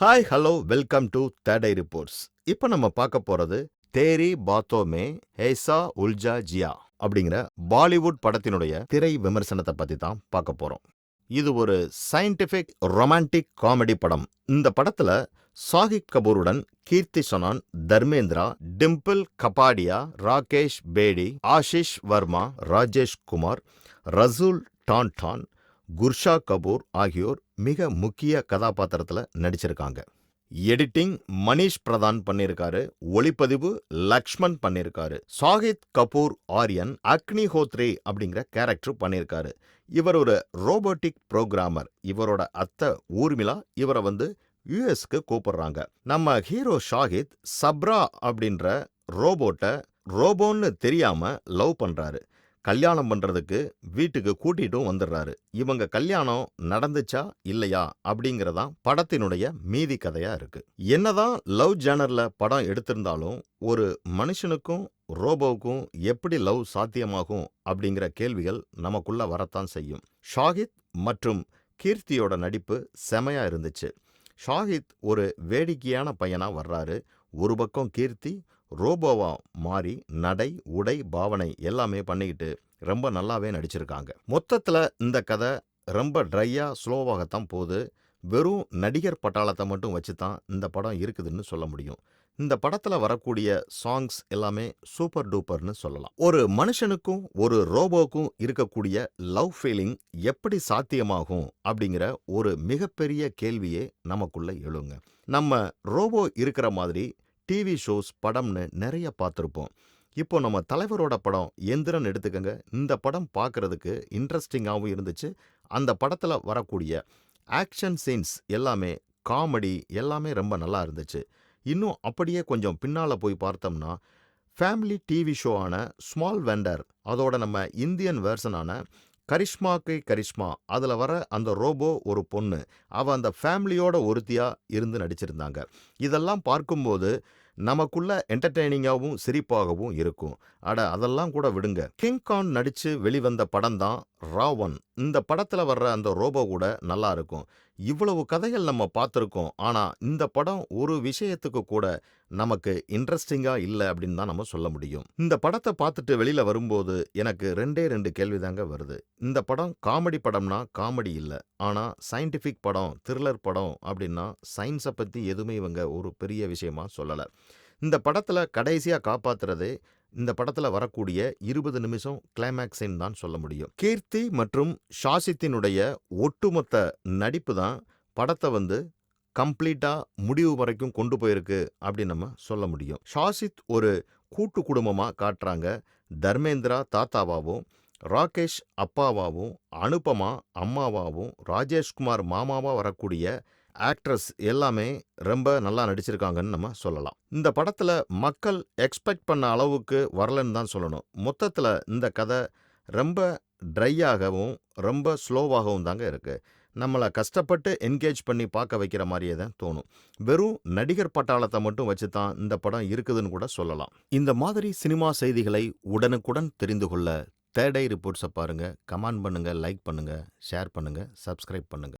Hi hello welcome to today reports இப்போ நம்ம பார்க்க போறது தேரி பாத்தோமே ஹேசா உல்ஜா ஜியா அப்படிங்கிற பாலிவுட் படத்தினுடைய திரை விமர்சனத்தை பத்தி தான் பார்க்க போறோம். இது ஒரு சயின்டிஃபிக் ரொமான்டிக் காமெடி படம். இந்த படத்துல சாகிப் கபூருடன் கீர்த்தி சொனான் தர்மேந்திரா டிம்பிள் கபாடியா ராகேஷ் பேடி ஆஷிஷ் வர்மா ராஜேஷ் குமார் ரசூல் டான் டான் குர்ஷா கபூர் ஆகியோர் மிக முக்கிய கதாபாத்திரத்துல நடிச்சிருக்காங்க. எடிட்டிங் மணிஷ் பிரதான் பண்ணியிருக்காரு ஒளிப்பதிவு லக்ஷ்மண் பண்ணியிருக்காரு சாகித் கபூர் ஆரியன் அக்னி ஹோத்ரே அப்படிங்கிற கேரக்டர் பண்ணியிருக்காரு. இவர் ஒரு ரோபோட்டிக் புரோகிராமர் இவரோட அத்தை ஊர்மிளா இவரை வந்து யுஎஸ்க்கு கூப்பிடுறாங்க. நம்ம ஹீரோ ஷாஹித் சப்ரா அப்படின்ற ரோபோட்டை ரோபோன்னு தெரியாம லவ் பண்றாரு. கல்யாணம் பண்றதுக்கு வீட்டுக்கு கூட்டிட்டும் வந்துடுறாரு இவங்க கல்யாணம் நடந்துச்சா? இல்லையா? அப்படிங்கறதான் படத்தினுடைய மீதி கதையா இருக்கு. என்னதான் லவ் ஜேனர்ல படம் எடுத்திருந்தாலும் ஒரு மனுஷனுக்கும் ரோபோவுக்கும் எப்படி லவ் சாத்தியமாகும் அப்படிங்கிற கேள்விகள் நமக்குள்ள வரத்தான் செய்யும். ஷாஹித் மற்றும் கீர்த்தியோட நடிப்பு செமையா இருந்துச்சு. ஷாஹித் ஒரு வேடிக்கையான பையனா வர்றாரு. ஒரு பக்கம் கீர்த்தி ரோபோவா மாறி நடை உடை பாவனை எல்லாமே பண்ணிக்கிட்டு ரொம்ப நல்லாவே நடிச்சிருக்காங்க. மொத்தத்தில் இந்த கதை ரொம்ப ட்ரையா ஸ்லோவாகத்தான் போகுது. வெறும் நடிகர் பட்டாளத்தை மட்டும் வச்சு தான் இந்த படம் இருக்குதுன்னு சொல்ல முடியும். இந்த படத்துல வரக்கூடிய சாங்ஸ் எல்லாமே சூப்பர் டூப்பர்னு சொல்லலாம். ஒரு மனுஷனுக்கும் ஒரு ரோபோக்கும் இருக்கக்கூடிய லவ் ஃபீலிங் எப்படி சாத்தியமாகும் அப்படிங்கிற ஒரு மிகப்பெரிய கேள்வியே நமக்குள்ள எழுங்க. நம்ம ரோபோ இருக்கிற மாதிரி டிவி ஷோஸ் படம்னு நிறைய பார்த்துருப்போம். இப்போ நம்ம தலைவரோட படம் எந்திரன் எடுத்துக்கங்க. இந்த படம் பார்க்கறதுக்கு இன்ட்ரெஸ்டிங்காகவும் இருந்துச்சு. அந்த படத்தில் வரக்கூடிய ஆக்ஷன் சீன்ஸ் எல்லாமே காமெடி எல்லாமே ரொம்ப நல்லா இருந்துச்சு. இன்னும் அப்படியே கொஞ்சம் பின்னால் போய் பார்த்தோம்னா ஃபேமிலி டிவி ஷோ ஆன ஸ்மால் வெண்டர் அதோட நம்ம இந்தியன் வேர்ஷனான கை கரிஷ்மா அதில் வர அந்த ரோபோ ஒரு பொண்ணு அவள் அந்த ஃபேமிலியோட ஒருத்தியாக இருந்து நடிச்சிருந்தாங்க. இதெல்லாம் பார்க்கும்போது நமக்குள்ள என்டர்டெய்னிங்காகவும் சிரிப்பாகவும் இருக்கும். அட அதெல்லாம் கூட விடுங்க. கிங்கான் நடிச்சு வெளிவந்த படம் தான் ராவன் இந்த படத்துல வர்ற அந்த ரோபோ கூட நல்லா இருக்கும். இவ்வளவு கதைகள் நம்ம பார்த்துருக்கோம். ஆனா இந்த படம் ஒரு விஷயத்துக்கு கூட நமக்கு இன்ட்ரெஸ்டிங்காக இல்லை அப்படின்னு தான் நம்ம சொல்ல முடியும். இந்த படத்தை பார்த்துட்டு வெளியில வரும்போது எனக்கு ரெண்டே ரெண்டு கேள்வி தாங்க வருது. இந்த படம் காமெடி படம்னா காமெடி இல்லை. ஆனா சயின்டிஃபிக் படம் த்ரில்லர் படம் அப்படின்னா சயின்ஸை பத்தி எதுவுமே இவங்க ஒரு பெரிய விஷயமா சொல்லலை. இந்த படத்துல கடைசியா காப்பாத்துறதே இந்த படத்துல வரக்கூடிய இருபது நிமிஷம் கிளைமேக்ஸ்ன்னு தான் சொல்ல முடியும். கீர்த்தி மற்றும் ஷாசித்தினுடைய ஒட்டுமொத்த நடிப்பு தான் படத்தை வந்து கம்ப்ளீட்டா முடிவு வரைக்கும் கொண்டு போயிருக்கு அப்படின்னு நம்ம சொல்ல முடியும். ஷாசித் ஒரு கூட்டு குடும்பமா காட்டுறாங்க. தர்மேந்திரா தாத்தாவாகவும் ராகேஷ் அப்பாவாகவும் அனுபமா அம்மாவாகவும் ராஜேஷ்குமார் மாமாவா வரக்கூடிய ஆக்ட்ரஸ் எல்லாமே ரொம்ப நல்லா நடிச்சிருக்காங்கன்னு நம்ம சொல்லலாம். இந்த படத்துல மக்கள் எக்ஸ்பெக்ட் பண்ண அளவுக்கு வரலன்னு தான் சொல்லணும். மொத்தத்தில் இந்த கதை ரொம்ப ட்ரையாகவும் ரொம்ப ஸ்லோவாகவும் தாங்க இருக்கு. நம்மளை கஷ்டப்பட்டு என்கேஜ் பண்ணி பார்க்க வைக்கிற மாதிரியே தான் தோணும். வெறும் நடிகர் பட்டாளத்தை மட்டும் வச்சு தான் இந்த படம் இருக்குதுன்னு கூட சொல்லலாம். இந்த மாதிரி சினிமா செய்திகளை உடனுக்குடன் தெரிந்து கொள்ள தேர்டை ரிப்போர்ட்ஸை பாருங்க. கமெண்ட் பண்ணுங்க லைக் பண்ணுங்க ஷேர் பண்ணுங்க சப்ஸ்கிரைப் பண்ணுங்க.